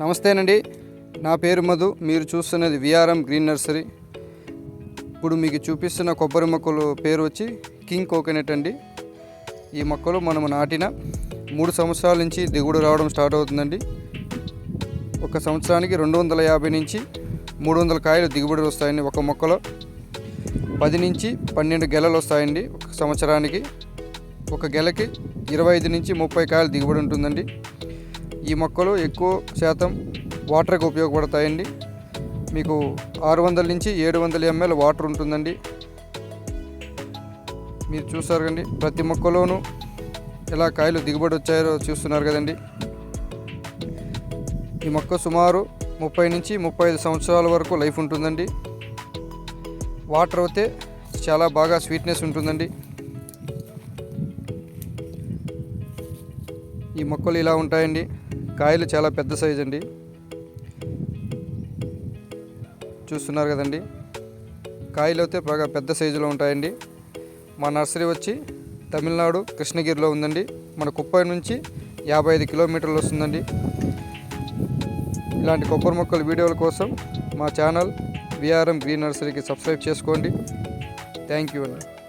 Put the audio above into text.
నమస్తేనండి. నా పేరు మధు. మీరు చూస్తున్నది విఆర్ఎం గ్రీన్ నర్సరీ ఇప్పుడు మీకు చూపిస్తున్న కొబ్బరి మొక్కలు పేరు వచ్చి కింగ్ కోకోనట్ అండి. ఈ మొక్కలు మనము నాటిన మూడు సంవత్సరాల నుంచి దిగుబడి రావడం స్టార్ట్ అవుతుందండి. ఒక సంవత్సరానికి రెండు వందల యాభై నుంచి మూడు వందల కాయలు దిగుబడి వస్తాయండి ఒక మొక్కలో. పది నుంచి పన్నెండు గెలలు వస్తాయండి ఒక సంవత్సరానికి. ఒక గెలకి ఇరవై ఐదు నుంచి ముప్పై కాయలు దిగుబడి ఉంటుందండి. ఈ మొక్కలు ఎక్కువ శాతం వాటర్కి ఉపయోగపడతాయండి. మీకు ఆరు వందల నుంచి ఏడు వందల ఎంఎల్ వాటర్ ఉంటుందండి. మీరు చూస్తారు కండి ప్రతి మొక్కలోనూ ఎలా కాయలు దిగుబడి వచ్చాయో చూస్తున్నారు కదండి. ఈ మొక్క సుమారు ముప్పై నుంచి ముప్పై ఐదు సంవత్సరాల వరకు లైఫ్ ఉంటుందండి. వాటర్ అయితే చాలా బాగా స్వీట్నెస్ ఉంటుందండి. ఈ మొక్కలు ఇలా ఉంటాయండి. కాయలు చాలా పెద్ద సైజ్ అండి. చూస్తున్నారు కదండి. కాయలు అయితే బాగా పెద్ద సైజులో ఉంటాయండి. మా నర్సరీ వచ్చి తమిళనాడు కృష్ణగిరిలో ఉందండి. మన కుప్పై నుంచి యాభై ఐదు కిలోమీటర్లు వస్తుందండి. ఇలాంటి కొబ్బరి మొక్కల వీడియోల కోసం మా ఛానల్ విఆర్ఎం గ్రీన్ నర్సరీకి సబ్స్క్రైబ్ చేసుకోండి. థ్యాంక్ యూ అండి.